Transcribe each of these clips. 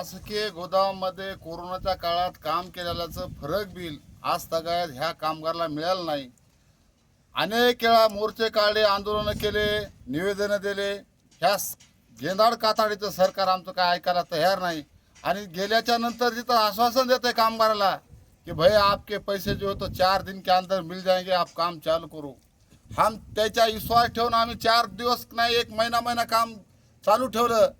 शासकीय गोदामामध्ये कोरोनाच्या काळात काम केलेल्याचं फरक बिल आज तगायत ह्या कामगारला मिळालं नाही. अनेक वेळा मोर्चे काढले आंदोलनं केले निवेदनं दिले. ह्या गेंदाड काताडीचं सरकार आमचं काय ऐकायला तयार नाही. आणि गेल्याच्यानंतर तिथं आश्वासन देते कामगाराला कि भाई आपके पैसे जो तो चार दिन के अंदर मिल जाएंगे आप काम चालू करू. हम त्याच्या विश्वास ठेवून आम्ही चार दिवस नाही एक महिना महिना काम चालू ठेवलं.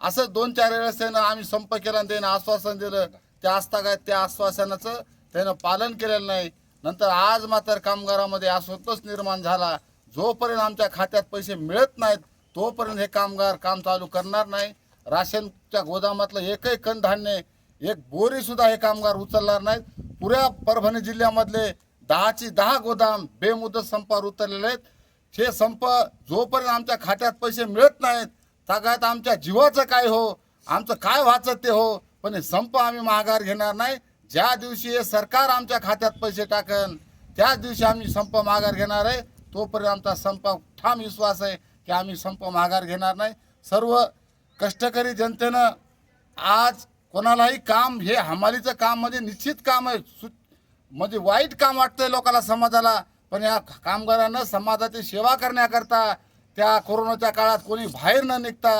असं दोन चार वेळेस त्यानं आम्ही संप केला आणि त्यानं आश्वासन दिलं. त्या असता काय त्या आश्वासनाचं त्यानं पालन केलेलं नाही. नंतर आज मात्र कामगारामध्ये असंतोष निर्माण झाला. जोपर्यंत आमच्या खात्यात पैसे मिळत नाहीत तोपर्यंत हे कामगार काम चालू करणार नाही. राशनच्या गोदामातलं एकही कण धान्य एक बोरी सुद्धा हे कामगार उचलणार नाहीत. पुऱ्या परभणी जिल्ह्यामधले दहाची दहा गोदाम बेमुदत संपावर उतरलेले आहेत. हे संप जोपर्यंत आमच्या खात्यात पैसे मिळत नाहीत तागात आमच्या जीवाचं काय हो? आमचं काय वाचत ते हो? पण हे संप आम्ही माघार घेणार नाही. ज्या दिवशी हे सरकार आमच्या खात्यात पैसे टाकन त्याच दिवशी आम्ही संप माघार घेणार आहे. तोपर्यंत आमचा संप ठाम विश्वास आहे की आम्ही संप माघार घेणार नाही. सर्व कष्टकरी जनतेनं आज कोणालाही काम हे हमालीचं काम म्हणजे निश्चित काम आहे. सु म्हणजे वाईट काम वाटतंय लोकांना समाजाला. पण या कामगारांना समाजाची सेवा करण्याकरता त्या कोरोनाच्या काळात कोणी बाहेर न निघता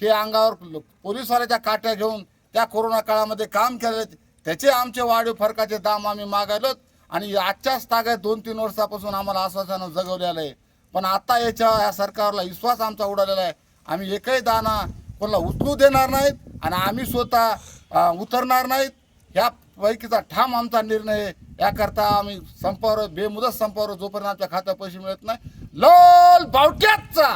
हे अंगावर ल- पोलीसवाल्याच्या काट्या घेऊन त्या कोरोना काळामध्ये काम केले. त्याचे आमचे वाढीव फरकाचे दाम आम्ही मागायलोत आणि आजच्याच तागात दोन तीन वर्षापासून आम्हाला आश्वासनं जगवलेलं आहे. पण आता याच्या या सरकारला विश्वास आमचा उडालेला आहे. आम्ही एकही दाना कोणाला उचलू देणार नाहीत आणि आम्ही स्वतः उतरणार नाहीत. ह्या पैकीचा ठाम आमचा निर्णय आहे. याकरता आम्ही संपावर बेमुदत संपावर जोपर्यंत आमच्या खात्यात पैसे मिळत नाही लाल बावट्याचा